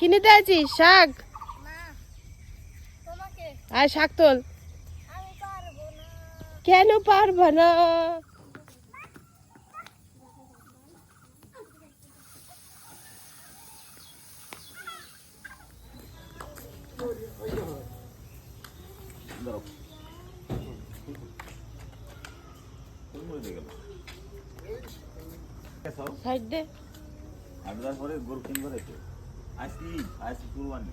কি নিতে আছিস শাক আর শাক তোল আমি পারব না কেন পারবা না সাইড দে আমি তারপরে গরু কিনবো রেখে আজকে ঈদ আজকে কুরবানি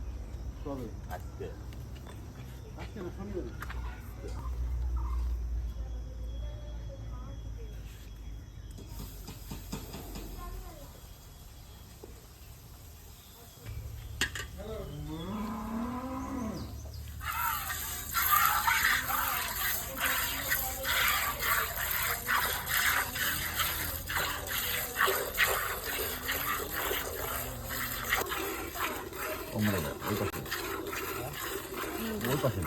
কবে? আজকে। ওমরে যাও, ওই পাশে। ওই পাশে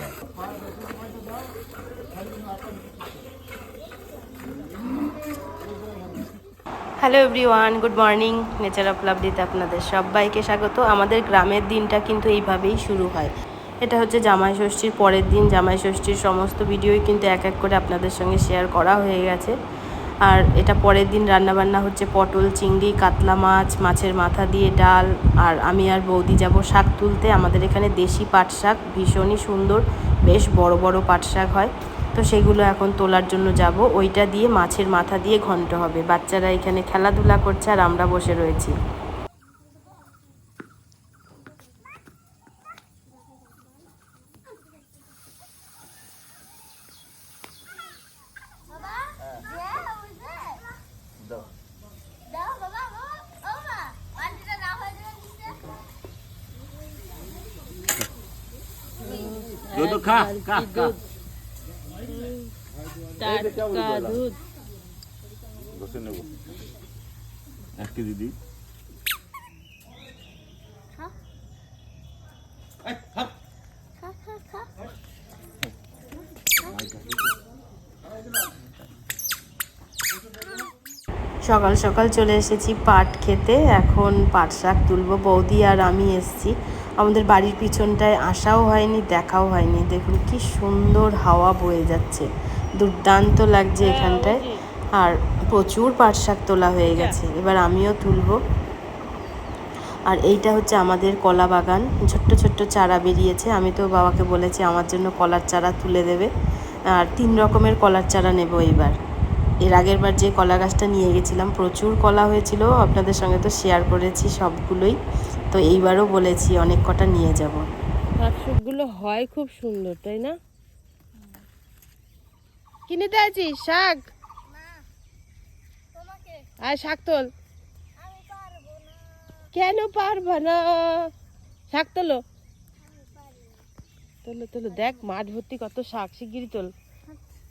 hello good morning nature of লাভলিতে আপনাদের সবাইকে স্বাগত। আমাদের গ্রামের দিনটা কিন্তু এইভাবেই শুরু হয়। এটা হচ্ছে জামাই ষষ্ঠীর পরের দিন। জামাই ষষ্ঠীর সমস্ত ভিডিওই কিন্তু এক এক করে আপনাদের সঙ্গে শেয়ার করা হয়ে গেছে। আর এটা পরের দিন রান্নাবান্না হচ্ছে পটল, চিংড়ি, কাতলা মাছ, মাছের মাথা দিয়ে ডাল, আর আমি আর বৌদি যাব শাক তুলতে। আমাদের এখানে দেশি পাট শাক, ভীষণই সুন্দর, বেশ বড় বড় পাট শাক হয়। তো সেগুলো এখন তোলার জন্য যাব। ওইটা দিয়ে মাছের মাথা দিয়ে ঘন্ট হবে। বাচ্চারা এখানে খেলাধুলা করছে আর আমরা বসে রয়েছি বাবা হ্যাঁ বুঝলে দাও দাও বাবা বাবা ও মা আন্টিটা না হয়ে যাবে নিচে দুধ খা খা খা। দুধ। বসে নেব। এক কেজি দিই। খা খা খা। সকাল সকাল চলে এসেছি পাট খেতে। এখন পাট শাক তুলবো। বৌদি আর আমি এসেছি। আমাদের বাড়ির পিছনটায় আসাও হয়নি, দেখাও হয়নি। দেখুন কি সুন্দর হাওয়া বয়ে যাচ্ছে। দুর্দান্ত লাগছে এখানটায়। আর প্রচুর পাট শাক তোলা হয়ে গেছে। এবার আমিও তুলবো। আর এইটা হচ্ছে আমাদের কলা বাগান। ছোট্ট ছোট্ট চারা বেরিয়েছে। আমি তো বাবাকে বলেছি আমার জন্য কলার চারা তুলে দেবে। আর তিন রকমের কলার চারা নেব এইবার। এর আগের বার যে কলা গাছটা নিয়ে গেছিলাম, প্রচুর কলা হয়েছিল। আপনাদের সঙ্গে তো শেয়ার করেছি সবগুলোই। তো এইবারও বলেছি অনেক কটা নিয়ে যাব। শাকসবগুলো হয় খুব সুন্দর তাই না? কি নিতে আছিস? শাক? আর শাক তোল। আমি পারব না কেন পারবা না? শাক তোলো। আমি পারি তোলো তোলো দেখ মাঠ ভর্তি কত শাক শিগগিরি তোল।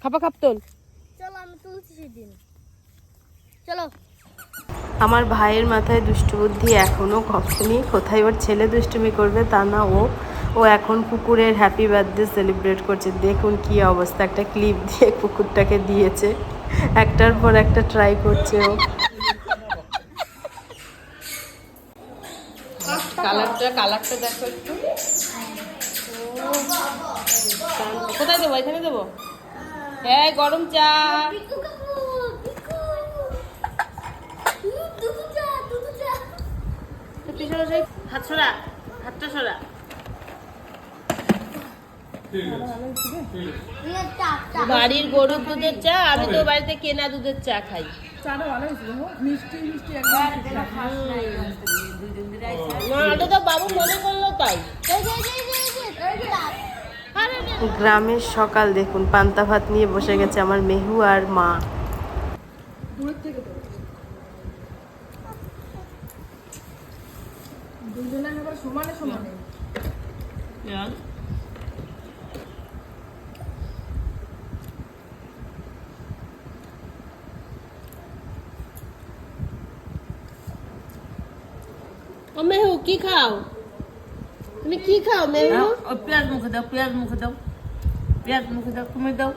খাপা খাপ তোল। চলো আমি তুলছি সেদিন। চলো। আমার ভাইয়ের মাথায় দুষ্টু বুদ্ধি এখনও কখনই কোথায় ওর ছেলে দুষ্টুমি করবে তা না, ও ও এখন কুকুরের হ্যাপি বার্থডে সেলিব্রেট করছে। দেখুন কি অবস্থা, একটা ক্লিপ দিয়ে কুকুরটাকে দিয়েছে। একটার পর একটা ট্রাই করছে ও। কালারটা কালারটা দেখো একটু। কোথায় দেবো? এখানে দেবো? হ্যাঁ গরম চা পিকু কাকু পিকু উম, দুধু চা দুধু চা পিছনে হাত সরা হাতটা সরা। চা চা বাড়ির গরুর দুধের চা আমি তো বাড়িতে কেনা দুধের চা খাই। বাবু মনে করল তাই। গ্রামের সকাল দেখুন পান্তা ভাত নিয়ে বসে গেছে আমার মেহু আর মা। ও মেহু কি খাও তুমি কি খাও মেহু দাও, ও পেঁয়াজ মুখে দাও পেঁয়াজ মুখে দাও পেঁয়াজ মুখে দাও তুমি দাও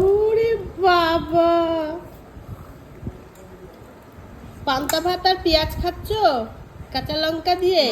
ওরে বাবা পান্তা ভাত আর পেঁয়াজ খাচ্ছ? কাঁচা লঙ্কা দিয়ে?